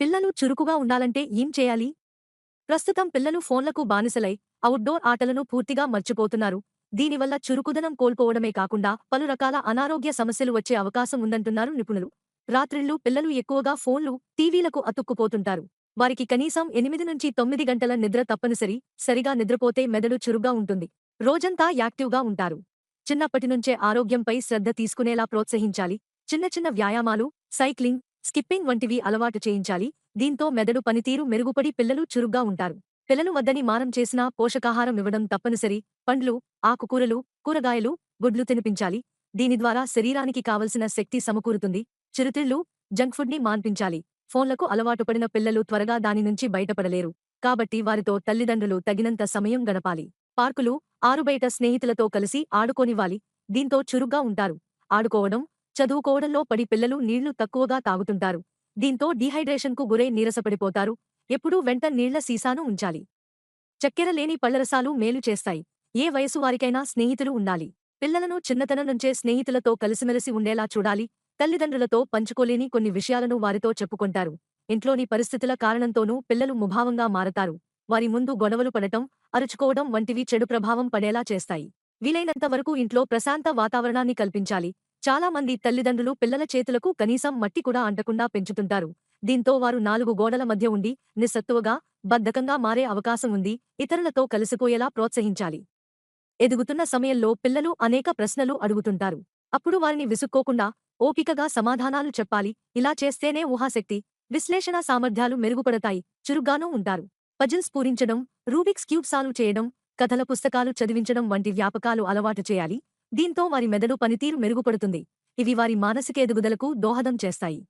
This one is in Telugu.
పిల్లలు చురుకుగా ఉండాలంటే ఏం చేయాలి? ప్రస్తుతం పిల్లలు ఫోన్లకు బానిసలై అవుట్డోర్ ఆటలను పూర్తిగా మర్చిపోతున్నారు. దీనివల్ల చురుకుదనం కోల్పోవడమే కాకుండా పలు రకాల అనారోగ్య సమస్యలు వచ్చే అవకాశం ఉందంటున్నారు నిపుణులు. రాత్రిళ్ళు పిల్లలు ఎక్కువగా ఫోన్లు టీవీలకు అతుక్కుపోతుంటారు. వారికి కనీసం ఎనిమిది నుంచి తొమ్మిది గంటల నిద్ర తప్పనిసరి సరిగా నిద్రపోతే మెదడు చురుగ్గా ఉంటుంది. రోజంతా యాక్టివ్గా ఉంటారు. చిన్నప్పటి నుంచే ఆరోగ్యంపై శ్రద్ధ తీసుకునేలా ప్రోత్సహించాలి. చిన్న చిన్న వ్యాయామాలు సైక్లింగ్ స్కిప్పింగ్ వంటివి అలవాటు చేయించాలి. దీంతో మెదడు పనితీరు మెరుగుపడి పిల్లలు చురుగ్గా ఉంటారు. పిల్లలు వద్దని మారం చేసినా పోషకాహారం ఇవ్వడం తప్పనిసరి. పండ్లు ఆకుకూరలు కూరగాయలు గుడ్లు తినిపించాలి. దీని ద్వారా శరీరానికి కావలసిన శక్తి సమకూరుతుంది. చిరుతిళ్ళు జంక్ ఫుడ్ని మాన్పించాలి. ఫోన్లకు అలవాటు పడిన పిల్లలు త్వరగా దాని నుంచి బయటపడలేరు. కాబట్టి వారితో తల్లిదండ్రులు తగినంత సమయం గడపాలి. పార్కులు ఆరుబయట స్నేహితులతో కలిసి ఆడుకోనివ్వాలి. దీంతో చురుగ్గా ఉంటారు. ఆడుకోవడం చదువుకోవడంలో పడి పిల్లలు నీళ్ళు తక్కువగా తాగుతుంటారు. దీంతో డీహైడ్రేషన్కు గురై నీరసపడిపోతారు. ఎప్పుడూ వెంట నీళ్ళ సీసాను ఉంచాలి. చక్కెర లేని పళ్ళరసాలు మేలు చేస్తాయి. ఏ వయసు వారికైనా స్నేహితులు ఉండాలి. పిల్లలను చిన్నతనం నుంచే స్నేహితులతో కలిసిమెలిసి ఉండేలా చూడాలి. తల్లిదండ్రులతో పంచుకోలేని కొన్ని విషయాలను వారితో చెప్పుకుంటారు. ఇంట్లోని పరిస్థితుల కారణంతోనూ పిల్లలు ముభావంగా మారతారు. వారి ముందు గొడవలు పడటం అరుచుకోవడం వంటివి చెడు ప్రభావం పడేలా చేస్తాయి. వీలైనంత వరకు ఇంట్లో ప్రశాంత వాతావరణాన్ని కల్పించాలి. చాలామంది తల్లిదండ్రులు పిల్లల చేతులకు కనీసం మట్టి కూడా అంటకుండా పెంచుతుంటారు. దీంతో వారు నాలుగు గోడల మధ్య ఉండి నిస్సత్తువగా బద్ధకంగా మారే అవకాశం ఉంది. ఇతరులతో కలిసిపోయేలా ప్రోత్సహించాలి. ఎదుగుతున్న సమయంలో పిల్లలు అనేక ప్రశ్నలు అడుగుతుంటారు. అప్పుడు వారిని విసుక్కోకుండా ఓపికగా సమాధానాలు చెప్పాలి. ఇలా చేస్తేనే ఊహాశక్తి విశ్లేషణ సామర్థ్యాలు మెరుగుపడతాయి. చురుగ్గానూ ఉంటారు. పజిల్స్ పూరించడం రూబిక్స్ క్యూబ్ సాల్వ్ చేయడం కథల పుస్తకాలు చదివించడం వంటి వ్యాపకాలు అలవాటు చేయాలి. దీంతో వారి మెదడు పనితీరు మెరుగుపడుతుంది. ఇవి వారి మానసిక ఎదుగుదలకు దోహదం చేస్తాయి.